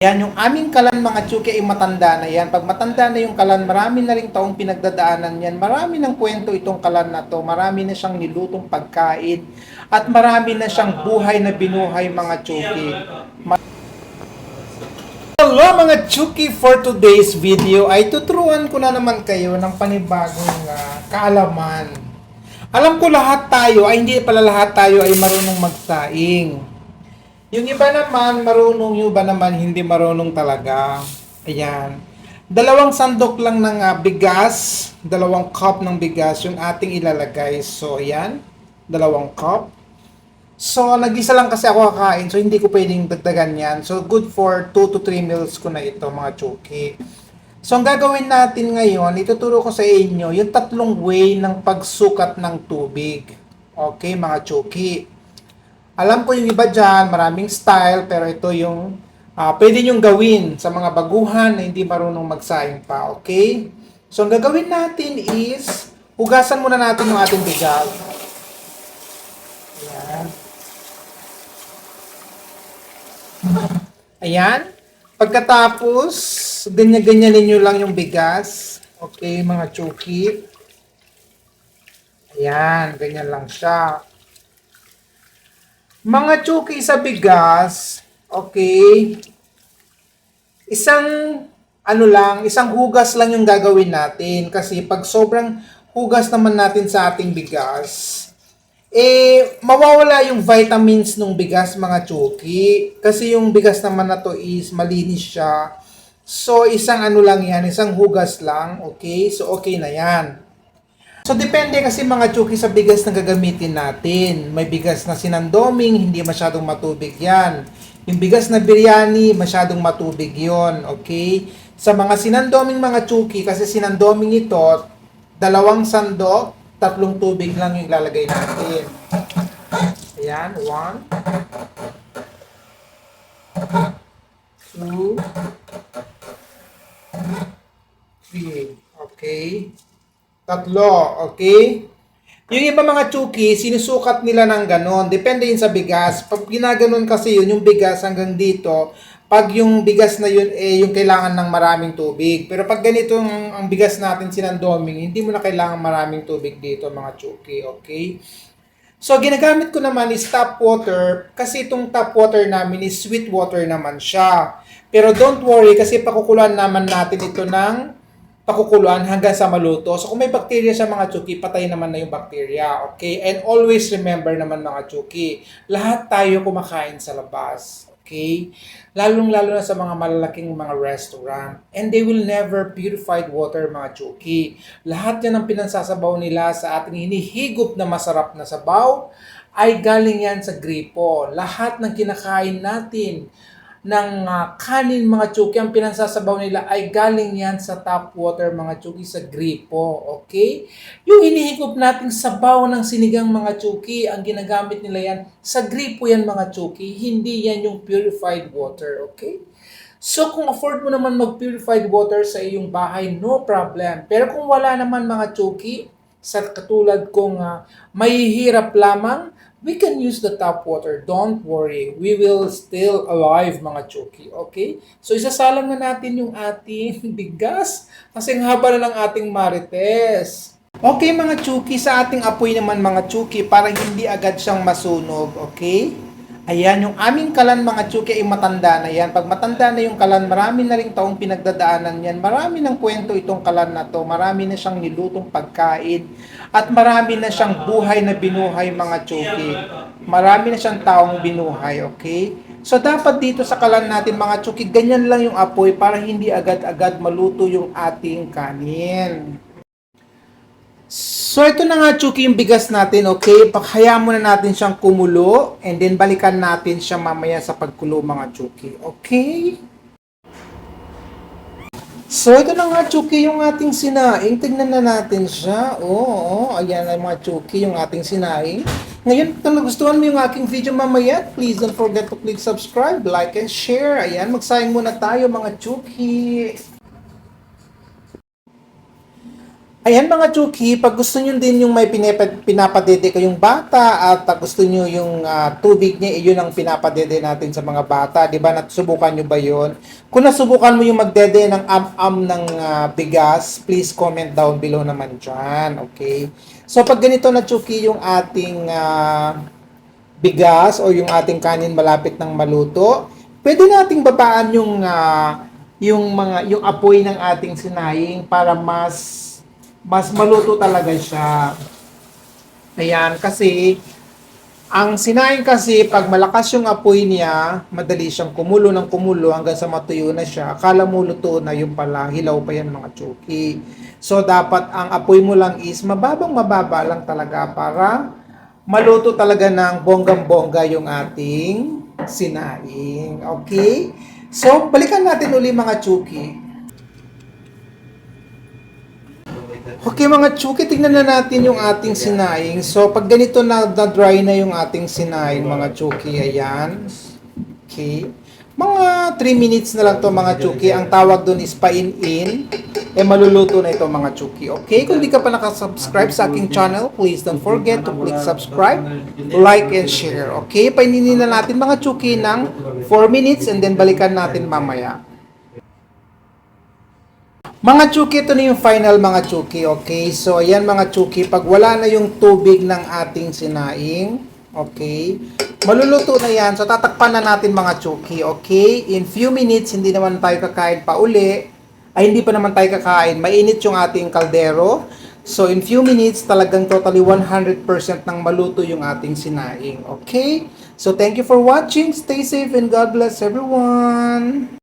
Yan, yung aming kalan mga chuki ay matanda na yan. Pag matanda na yung kalan, marami na rin taong pinagdadaanan yan. Marami ng kwento itong kalan na to. Marami na siyang nilutong pagkain. At marami na siyang buhay na binuhay mga. Ma- Hello mga chuki! For today's video ay tuturuan ko na naman kayo ng panibagong ah, kaalaman. Alam ko lahat tayo, ay hindi pala lahat tayo ay marunong magsaing. Yung iba naman, marunong, yung iba naman, hindi marunong talaga. Ayan. Dalawang sandok lang ng ah, bigas, dalawang cup ng bigas, yung ating ilalagay. So, ayan. Dalawang cup. So, nag-isa lang kasi ako kakain, so hindi ko pwedeng dagdagan yan. So, good for 2 to 3 meals ko na ito, mga chuki. So, ang gagawin natin ngayon, ituturo ko sa inyo yung tatlong way ng pagsukat ng tubig. Okay, mga chuki. Alam ko yung iba dyan, maraming style, pero ito yung ah, pwede nyong gawin sa mga baguhan na hindi marunong magsaing pa, okay? So, ang gagawin natin is, hugasan muna natin yung ating bigas. Ayan. Ayan. Pagkatapos, ganyan-ganyanin nyo lang yung bigas. Okay, mga chuki. Ayan, ganyan lang siya. Mga chuki sa bigas, okay, isang ano lang, isang hugas lang yung gagawin natin. Kasi pag sobrang hugas naman natin sa ating bigas, eh, mawawala yung vitamins ng bigas mga chuki. Kasi yung bigas naman na to is malinis siya. So, isang ano lang yan, isang hugas lang, okay? So, okay na yan. So, depende kasi mga chuki sa bigas na gagamitin natin. May bigas na sinandoming, hindi masyadong matubig yan. Yung bigas na biryani, masyadong matubig yon okay? Sa mga sinandoming mga chuki, kasi sinandoming ito, dalawang sandok, tatlong tubig lang yung ilalagay natin. Ayan, one, two, three, okay? Tatlo, okay? Yung iba mga chuki, sinusukat nila ng ganon. Depende yun sa bigas. Pag ginaganon kasi yun, yung bigas hanggang dito, pag yung bigas na yun, eh, yung kailangan ng maraming tubig. Pero pag ganito ang, ang bigas natin sinandoming, hindi mo na kailangan maraming tubig dito mga chuki, okay? So, ginagamit ko naman is tap water kasi itong tap water namin is sweet water naman siya. Pero don't worry kasi pakukuluan naman natin ito ng pakukuluan hanggang sa maluto. So, kung may bacteria sa mga chuki, patay naman na yung bacteria. Okay? And always remember naman mga chuki, lahat tayo kumakain sa labas. Okay? Lalong-lalo na sa mga malalaking mga restaurant. And they will never purified water mga chuki. Lahat yan ang pinansasabaw nila sa ating hinihigop na masarap na sabaw ay galing yan sa gripo. Lahat ng kinakain natin ng ah, kanin mga chuki, ang pinansasabaw nila ay galing yan sa tap water mga chuki sa gripo. Okay? Yung hinihigop nating sabaw ng sinigang mga chuki, ang ginagamit nila yan sa gripo yan mga chuki, hindi yan yung purified water. Okay? So kung afford mo naman mag-purified water sa iyong bahay, no problem. Pero kung wala naman mga chuki, sa katulad kong uh, mahihirap lamang, we can use the tap water. Don't worry. We will still alive mga chuki. Okay? So isasalang na natin yung ating bigas kasi haba na ng ating marites. Okay mga chuki, sa ating apoy naman mga chuki para hindi agad siyang masunog. Okay? Ayan, yung aming kalan mga chuki ay matanda na yan. Pag matanda na yung kalan, marami na rin taong pinagdadaanan yan. Marami ng kwento itong kalan na to. Marami na siyang nilutong pagkain. At marami na siyang buhay na binuhay mga chuki. Marami na siyang taong binuhay, okay? So dapat dito sa kalan natin mga chuki, ganyan lang yung apoy para hindi agad-agad maluto yung ating kanin. So ito na nga Chuki yung bigas natin, okay? Pakhaya muna natin siyang kumulo and then balikan natin siya mamaya sa pagkulo mga Chuki, okay? So ito na nga Chuki yung ating sinaing. Tignan na natin siya. Oo, oo. ayan na mga Chuki yung ating sinaing. Ngayon, kung nagustuhan mo yung aking video mamaya, please don't forget to click subscribe, like, and share. Ayan, magsaing muna tayo mga Chuki. Ayan mga Chuki, pag gusto nyo din yung may pinapa- pinapadede kayong bata at gusto nyo yung ah, tubig niya, iyon ang pinapadede natin sa mga bata. Di ba? Nasubukan nyo ba yon? Kung nasubukan mo yung magdede ng am-am ng ah, bigas, please comment down below naman dyan. Okay? So pag ganito na Chuki yung ating ah, bigas o yung ating kanin malapit ng maluto, pwede nating babaan yung ah, yung mga yung apoy ng ating sinaying para mas mas maluto talaga siya. Ayan, kasi ang sinaying kasi pag malakas yung apoy niya, madali siyang kumulo ng kumulo hanggang sa matuyo na siya. Akala mo luto na yung pala, hilaw pa yan mga chuki. So dapat ang apoy mo lang is mababang mababa lang talaga para maluto talaga ng bonggang-bongga yung ating sinaing. Okay? So, balikan natin uli mga chuki. Okay mga chuki, tignan na natin yung ating sinaing. So, pag ganito na, na dry na yung ating sinaing mga chuki, ayan. Okay. Mga 3 minutes na lang to mga chuki. Ang tawag doon is pain-in. Eh, maluluto na ito mga chuki. Okay? Kung di ka pa nakasubscribe sa aking channel, please don't forget to click subscribe, like, and share. Okay? Paininin na natin mga chuki ng 4 minutes and then balikan natin mamaya. Mga chuki, ito na yung final mga chuki, okay? So, ayan mga chuki, pag wala na yung tubig ng ating sinaing, okay? Maluluto na yan. So, tatakpan na natin mga chuki, okay? In few minutes, hindi naman tayo kakain pa uli. Ay, hindi pa naman tayo kakain. Mainit yung ating kaldero. So, in few minutes, talagang totally 100% ng maluto yung ating sinaing, okay? So, thank you for watching. Stay safe and God bless everyone.